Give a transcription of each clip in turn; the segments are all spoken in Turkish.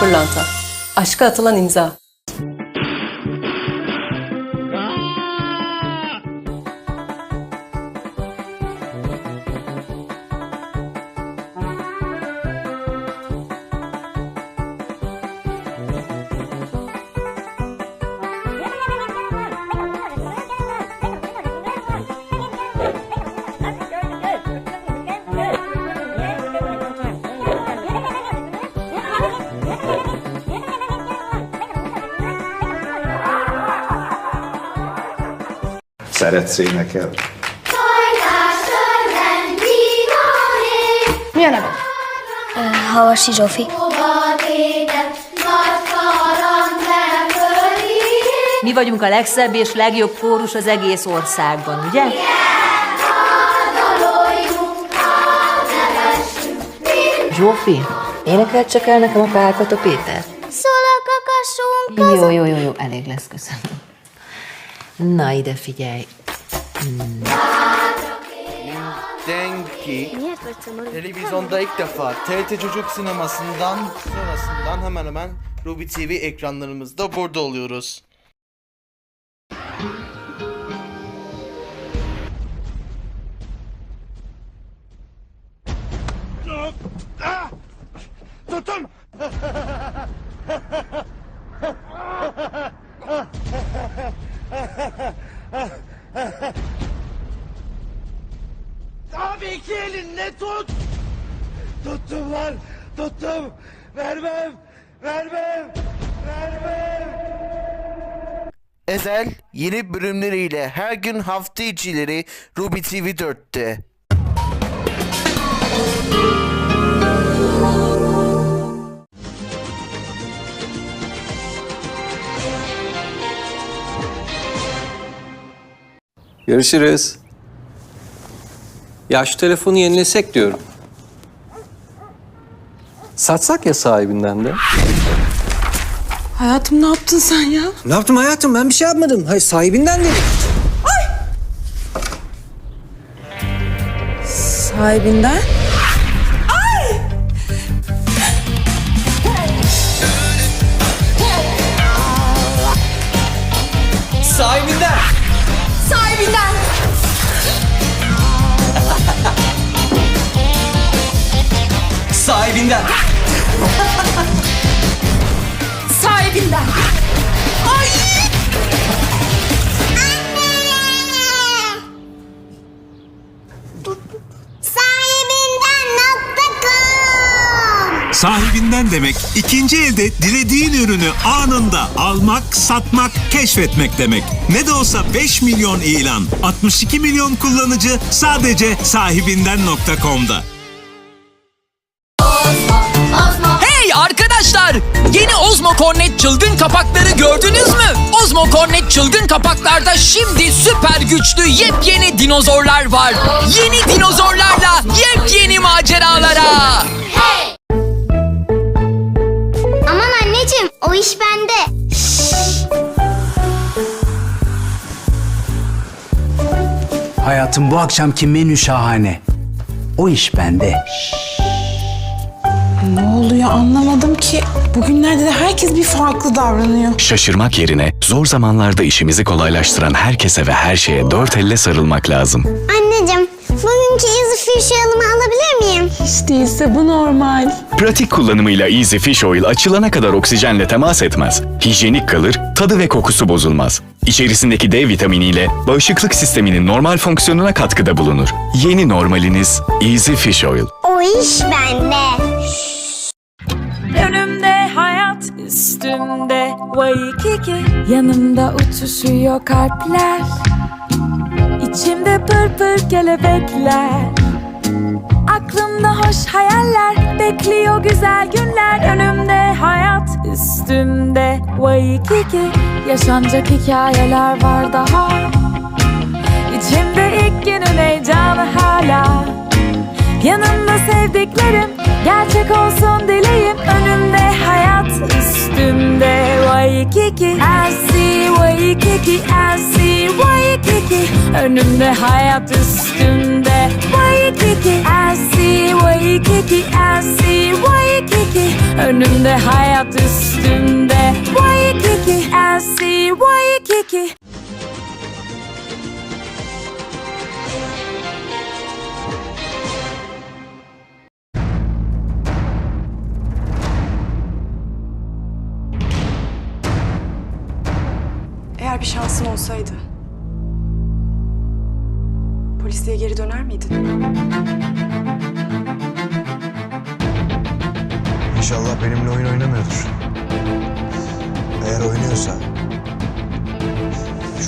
pırlanta. Aşka atılan imza. Szeretsz énekelni? Mi a neve? Havasi Zsófi. Mi vagyunk a legszebb és legjobb kórus az egész országban, ugye? Zsófi, énekelt csak el nekem a Pálkata Péter? Szól a kakasunk. Jó, jó, jó, jó, elég lesz, köszönöm. Na ide figyelj. Denki televizyonda ilk defa TRT Çocuk Sineması'ndan sonrasından hemen hemen Ruby TV ekranlarımızda burada oluyoruz. Tutun! Abi iki elinle tut! Tuttum lan! Tuttum! Vermem! Vermem! Vermem! Ezel yeni bölümleriyle her gün hafta içileri Ruby TV 4'te. Görüşürüz. Ya şu telefonu yenilesek diyorum. Satsak ya sahibinden de. Hayatım ne yaptın sen ya? Ne yaptım hayatım? Ben bir şey yapmadım. Hayır sahibinden dedim. Sahibinden? Sahibinden. Sahibinden! Sahibinden! Ay! Sahibinden.com Sahibinden demek ikinci elde dilediğin ürünü anında almak, satmak, keşfetmek demek. Ne de olsa 5 milyon ilan, 62 milyon kullanıcı sadece sahibinden.com'da. Ozmo Cornet çılgın kapakları gördünüz mü? Ozmo Cornet çılgın kapaklarda şimdi süper güçlü yepyeni dinozorlar var. Yeni dinozorlarla yepyeni maceralara. Aman anneciğim o iş bende. Hayatım bu akşamki menü şahane. O iş bende. Ne oluyor anlamadım ki. Bugünlerde de herkes bir farklı davranıyor. Şaşırmak yerine zor zamanlarda işimizi kolaylaştıran herkese ve her şeye dört elle sarılmak lazım. Anneciğim bugünkü izi fiş alımı alabilir miyim? Hiç değilse bu normal. Pratik kullanımıyla Easy Fish Oil açılana kadar oksijenle temas etmez. Hijyenik kalır, tadı ve kokusu bozulmaz. İçerisindeki D vitaminiyle bağışıklık sisteminin normal fonksiyonuna katkıda bulunur. Yeni normaliniz Easy Fish Oil. O iş bende. Hayat üstümde Waikiki Yanımda uçuşuyor kalpler. İçimde pır pır kelebekler. Aklımda hoş hayaller. Bekliyor güzel günler. Önümde hayat üstümde. Waikiki Yaşanacak hikayeler var daha. İçimde ilk günün heyecanı hala. Yanımda sevdiklerim. Gerçek olsun dileğim Waikiki I see Waikiki I see Waikiki Önümde hayat üstümde Waikiki I see Waikiki I see Waikiki Önümde hayat üstümde bir şansın olsaydı... Polisliğe geri döner miydin? İnşallah benimle oyun oynamıyordur. Eğer oynuyorsa...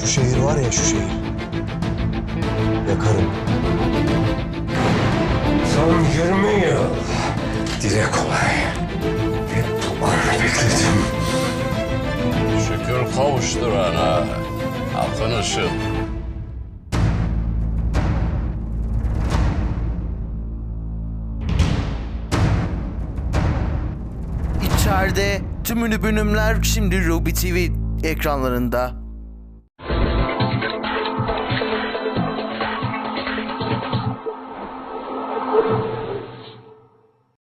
Şu şehir var ya şu şehir. Yakarım. Son 20 yıl dile kolay. Hep bu anı bekledim. Şükür kavuşturana halkın ışığı. İçeride tümünü bölümler şimdi Ruby TV ekranlarında.